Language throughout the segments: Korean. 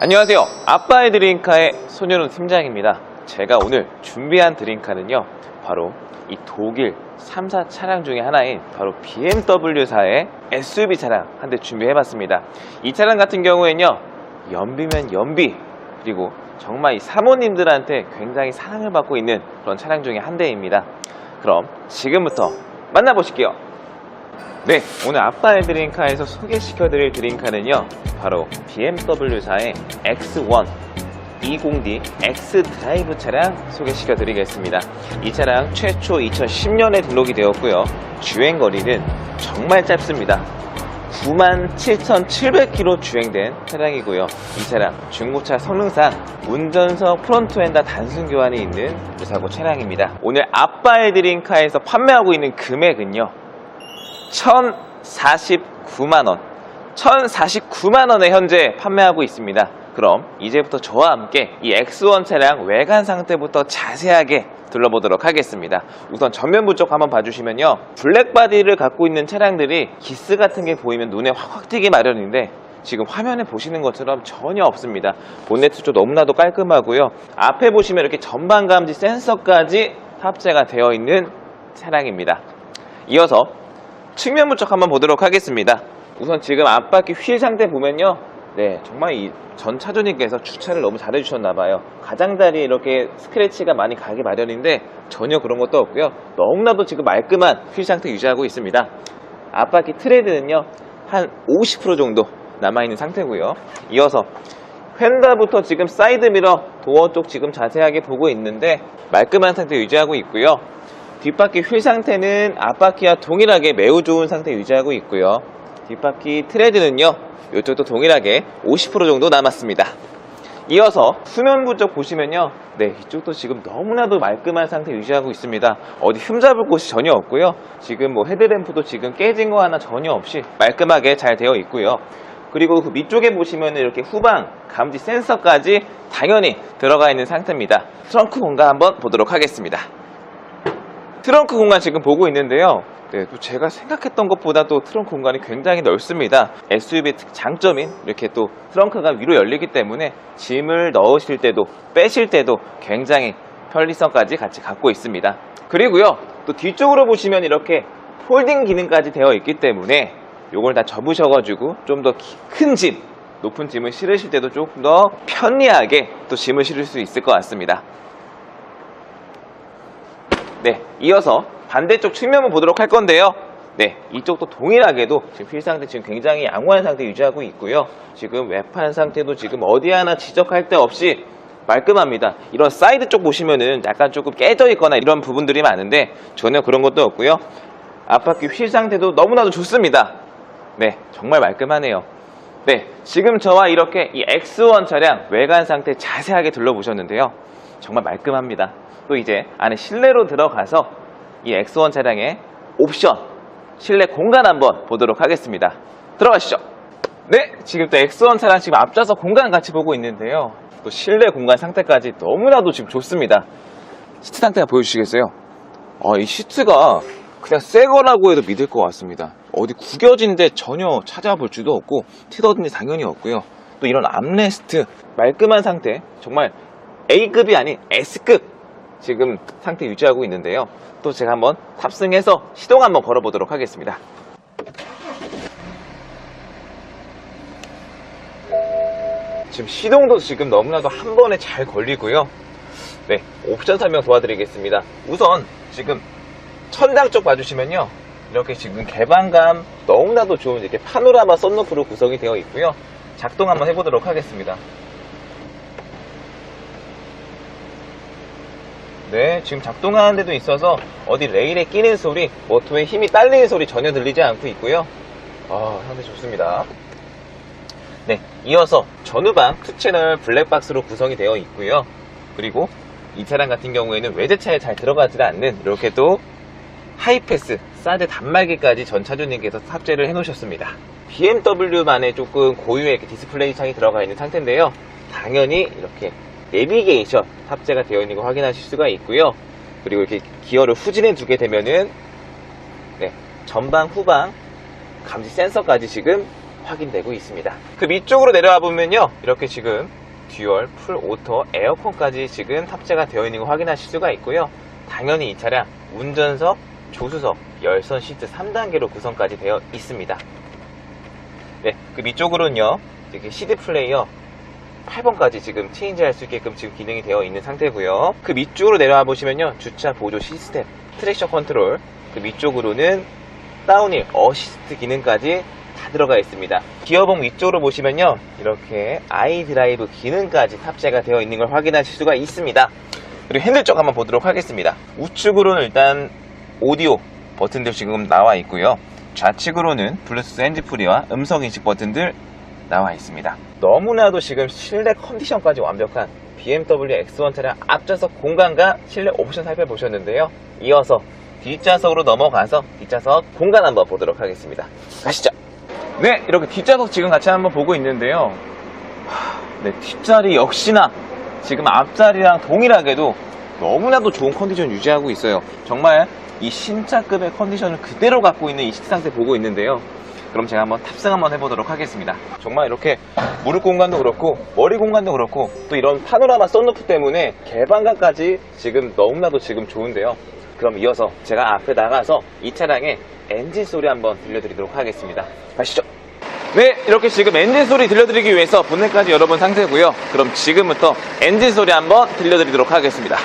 안녕하세요. 아빠의 드림카의 손현우 팀장입니다. 제가 오늘 준비한 드림카는요, 바로 이 독일 3사 차량 중에 하나인 바로 BMW사의 SUV 차량 한 대 준비해봤습니다. 이 차량 같은 경우에는요, 연비면 연비, 그리고 정말 이 사모님들한테 굉장히 사랑을 받고 있는 그런 차량 중에 한 대입니다. 그럼 지금부터 만나보실게요. 네, 오늘 아빠 의 드림카에서 소개시켜드릴 드림카는요, 바로 BMW사의 X1 20D X 드라이브 차량 소개시켜 드리겠습니다. 이 차량 최초 2010년에 등록이 되었고요. 주행 거리는 정말 짧습니다. 97,700km 주행된 차량이고요. 이 차량 중고차 성능상 운전석 프론트엔더 단순 교환이 있는 무사고 차량입니다. 오늘 아빠의 드림카에서 판매하고 있는 금액은요. 1,049만원. 1,049만원에 현재 판매하고 있습니다. 그럼 이제부터 저와 함께 이 X1 차량 외관 상태부터 자세하게 둘러보도록 하겠습니다. 우선 전면부 쪽 한번 봐주시면요. 블랙 바디를 갖고 있는 차량들이 기스 같은 게 보이면 눈에 확확 띄기 마련인데 지금 화면에 보시는 것처럼 전혀 없습니다. 본네트 쪽 너무나도 깔끔하고요. 앞에 보시면 이렇게 전방 감지 센서까지 탑재가 되어 있는 차량입니다. 이어서 측면부 쪽 한번 보도록 하겠습니다. 우선 지금 앞바퀴 휠 상태 보면요. 네, 정말 이 전 차주님께서 주차를 너무 잘해주셨나 봐요. 가장자리에 이렇게 스크래치가 많이 가기 마련인데 전혀 그런 것도 없고요. 너무나도 지금 말끔한 휠 상태 유지하고 있습니다. 앞바퀴 트레드는요, 한 50% 정도 남아있는 상태고요. 이어서 휀다부터 지금 사이드미러 도어 쪽 지금 자세하게 보고 있는데 말끔한 상태 유지하고 있고요. 뒷바퀴 휠 상태는 앞바퀴와 동일하게 매우 좋은 상태 유지하고 있고요. 뒷바퀴 트레드는요, 이쪽도 동일하게 50% 정도 남았습니다. 이어서 수면부 쪽 보시면요, 네, 이쪽도 지금 너무나도 말끔한 상태 유지하고 있습니다. 어디 흠잡을 곳이 전혀 없고요. 지금 뭐 헤드램프도 지금 깨진 거 하나 전혀 없이 말끔하게 잘 되어 있고요. 그리고 그 밑쪽에 보시면 이렇게 후방 감지 센서까지 당연히 들어가 있는 상태입니다. 트렁크 공간 한번 보도록 하겠습니다. 트렁크 공간 지금 보고 있는데요. 네, 또 제가 생각했던 것보다 또 트렁크 공간이 굉장히 넓습니다. SUV 특 장점인 이렇게 또 트렁크가 위로 열리기 때문에 짐을 넣으실 때도 빼실 때도 굉장히 편리성까지 같이 갖고 있습니다. 그리고요, 또 뒤쪽으로 보시면 이렇게 폴딩 기능까지 되어 있기 때문에 요걸 다 접으셔가지고 좀 더 큰 짐, 높은 짐을 실으실 때도 조금 더 편리하게 또 짐을 실을 수 있을 것 같습니다. 네, 이어서 반대쪽 측면을 보도록 할 건데요. 네, 이쪽도 동일하게도 지금 휠 상태 지금 굉장히 양호한 상태 유지하고 있고요. 지금 외판 상태도 지금 어디 하나 지적할 데 없이 말끔합니다. 이런 사이드 쪽 보시면은 약간 조금 깨져 있거나 이런 부분들이 많은데 전혀 그런 것도 없고요. 앞바퀴 휠 상태도 너무나도 좋습니다. 네, 정말 말끔하네요. 네, 지금 저와 이렇게 이 X1 차량 외관 상태 자세하게 둘러보셨는데요. 정말 말끔합니다. 또 이제 안에 실내로 들어가서 이 X1 차량의 옵션, 실내 공간 한번 보도록 하겠습니다. 들어가시죠. 네, 지금 또 X1 차량 지금 앞좌석 공간 같이 보고 있는데요. 또 실내 공간 상태까지 너무나도 지금 좋습니다. 시트 상태가 보여주시겠어요? 아, 이 시트가 그냥 새 거라고 해도 믿을 것 같습니다. 어디 구겨진데 전혀 찾아볼 줄도 없고 티더든지 당연히 없고요. 또 이런 암레스트 말끔한 상태 정말 A급이 아닌 S급 지금 상태 유지하고 있는데요. 또 제가 한번 탑승해서 시동 한번 걸어보도록 하겠습니다. 지금 시동도 지금 너무나도 한 번에 잘 걸리고요. 네, 옵션 설명 도와드리겠습니다. 우선 지금 천장 쪽 봐주시면요. 이렇게 지금 개방감 너무나도 좋은 이렇게 파노라마 썬루프로 구성이 되어 있고요. 작동 한번 해보도록 하겠습니다. 네, 지금 작동하는 데도 있어서 어디 레일에 끼는 소리, 모터에 힘이 딸리는 소리 전혀 들리지 않고 있고요. 아, 상당히 좋습니다. 네, 이어서 전후방 투채널 블랙박스로 구성이 되어 있고요. 그리고 이 차량 같은 경우에는 외제차에 잘 들어가지 않는 이렇게 또 하이패스, 사드 단말기까지 전 차주님께서 탑재를 해 놓으셨습니다. BMW만의 조금 고유의 디스플레이 창이 들어가 있는 상태인데요. 당연히 이렇게 내비게이션 탑재가 되어 있는 거 확인하실 수가 있고요. 그리고 이렇게 기어를 후진해 두게 되면은 네, 전방 후방 감지 센서까지 지금 확인되고 있습니다. 그 밑쪽으로 내려와 보면요. 이렇게 지금 듀얼 풀 오토 에어컨까지 지금 탑재가 되어 있는 거 확인하실 수가 있고요. 당연히 이 차량 운전석, 조수석, 열선 시트 3단계로 구성까지 되어 있습니다. 네, 그 밑쪽으로는요. 이렇게 CD 플레이어 8번까지 지금 체인지 할 수 있게끔 지금 기능이 되어 있는 상태고요. 그 밑쪽으로 내려와 보시면요. 주차 보조 시스템, 트랙션 컨트롤, 그 밑쪽으로는 다운힐 어시스트 기능까지 다 들어가 있습니다. 기어봉 위쪽으로 보시면요. 이렇게 아이 드라이브 기능까지 탑재가 되어 있는 걸 확인하실 수가 있습니다. 그리고 핸들 쪽 한번 보도록 하겠습니다. 우측으로는 일단 오디오 버튼들 지금 나와 있고요. 좌측으로는 블루투스 핸즈프리와 음성 인식 버튼들 나와 있습니다. 너무나도 지금 실내 컨디션까지 완벽한 BMW X1 차량 앞좌석 공간과 실내 옵션 살펴보셨는데요. 이어서 뒷좌석으로 넘어가서 뒷좌석 공간 한번 보도록 하겠습니다. 가시죠. 네, 이렇게 뒷좌석 지금 같이 한번 보고 있는데요. 하, 네, 뒷자리 역시나 지금 앞자리랑 동일하게도 너무나도 좋은 컨디션 유지하고 있어요. 정말 이 신차급의 컨디션을 그대로 갖고 있는 이 시트 상태 보고 있는데요. 그럼 제가 한번 탑승 한번 해보도록 하겠습니다. 정말 이렇게 무릎 공간도 그렇고 머리 공간도 그렇고 또 이런 파노라마 썬루프 때문에 개방감까지 지금 너무나도 지금 좋은데요. 그럼 이어서 제가 앞에 나가서 이 차량의 엔진 소리 한번 들려드리도록 하겠습니다. 가시죠. 네, 이렇게 지금 엔진 소리 들려드리기 위해서 본넷까지 열어본 상태고요. 그럼 지금부터 엔진 소리 한번 들려드리도록 하겠습니다.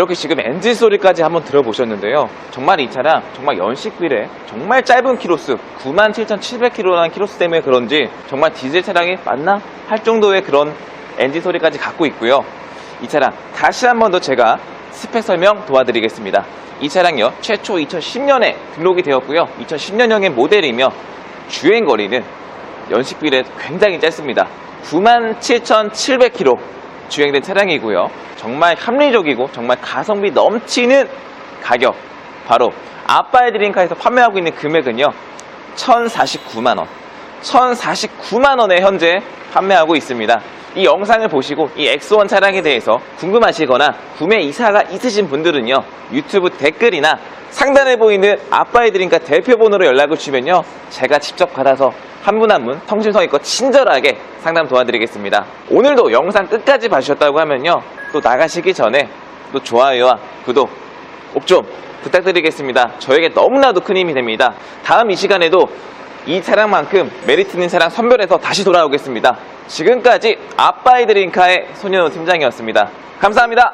이렇게 지금 엔진 소리까지 한번 들어보셨는데요. 정말 이 차량 정말 연식비례 정말 짧은 키로수 97,700km라는 키로수 때문에 그런지 정말 디젤 차량이 맞나 할 정도의 그런 엔진 소리까지 갖고 있고요. 이 차량 다시 한번 더 제가 스펙 설명 도와드리겠습니다. 이 차량요 최초 2010년에 등록이 되었고요. 2010년형의 모델이며 주행 거리는 연식비례 굉장히 짧습니다. 97,700km 주행된 차량이고요. 정말 합리적이고 정말 가성비 넘치는 가격. 바로 아빠의 드림카에서 판매하고 있는 금액은요. 1,049만원. 1,049만원에 현재 판매하고 있습니다. 이 영상을 보시고 이 X1 차량에 대해서 궁금하시거나 구매 이사가 있으신 분들은요. 유튜브 댓글이나 상단에 보이는 아빠의 드림카 대표 번호로 연락을 주시면요. 제가 직접 받아서 한 분 한 분 성심성의껏 친절하게 상담 도와드리겠습니다. 오늘도 영상 끝까지 봐주셨다고 하면요. 또 나가시기 전에 또 좋아요와 구독 꼭 좀 부탁드리겠습니다. 저에게 너무나도 큰 힘이 됩니다. 다음 이 시간에도 이 차량만큼 메리트 있는 차량 선별해서 다시 돌아오겠습니다. 지금까지 아빠의 드림카의 손현우 팀장이었습니다. 감사합니다.